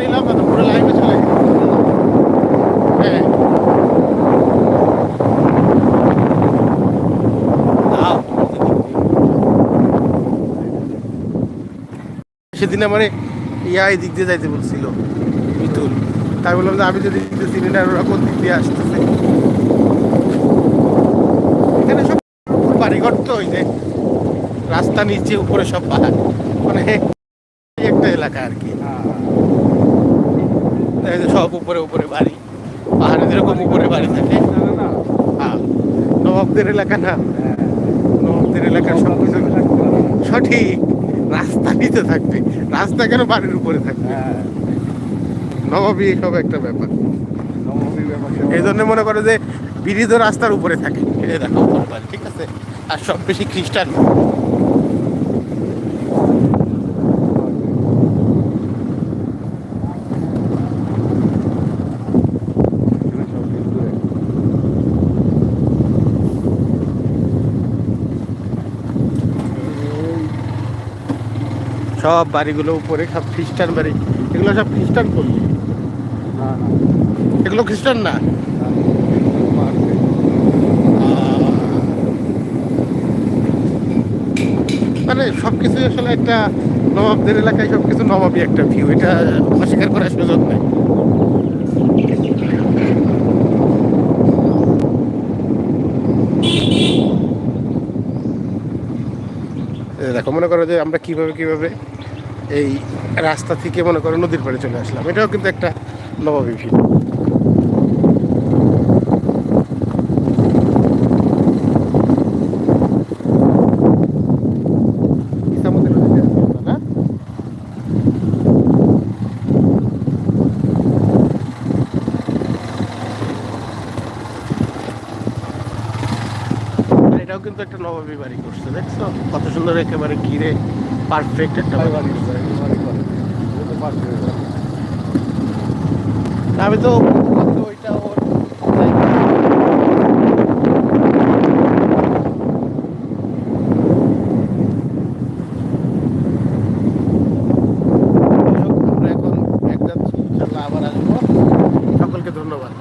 নিলাম আর পুরো লাইভে চলে গেল হ্যাঁ। সেদিন আমার ইয়া দিক দিয়ে যাইতে বলছিল মিতুল। তাই বললাম যে আমি যদি দিক চিনি না ওরা কোন দিক দিয়ে আসতেছে? এখানে সব বাড়িঘর তো ওই যে রাস্তা নিচে উপরে সব পাহাড়। মানে একটা এলাকা আর কি। হ্যাঁ। এই যে সব উপরে উপরে বাড়ি। পাহাড়ে যেরকম উপরে বাড়ি থাকে। হ্যাঁ নবাবদের এলাকা না। নবাবদের এলাকার সব কিছু সঠিক। রাস্তা নিতে থাকবে। রাস্তা কেন বাড়ির উপরে থাকবে? নবাবী সব একটা ব্যাপার। এই জন্য মনে করে যে বিরিদ রাস্তার উপরে থাকে। দেখো, ঠিক আছে? আর সব বেশি খ্রিস্টান। সব বাড়িগুলো উপরে, সব খ্রিস্টান বাড়ি। এগুলো সব খ্রিস্টান করবে এগুলো খ্রিস্টান না? মানে সব কিছু আসলে একটা নবাবদের এলাকায় সব কিছু নবাবই একটা ভিউ এটা অস্বীকার করার সুযোগ নেই। দেখো, মনে করো যে আমরা কীভাবে কীভাবে এই রাস্তা থেকে মনে করো নদীর পাড়ে চলে আসলাম। এটাও কিন্তু একটা নবাবী ভিউ ইসামতি নদীতে আছে আমরা, না? আর এটাও কিন্তু একটা নবাবী বাড়ি করছে দেখছ? কত সুন্দর একেবারে ঘিরে পারফেক্ট একটা বাড়ি আমি তো ওইটা ওর আমরা এখন এক আবার আসব। সকলকে ধন্যবাদ।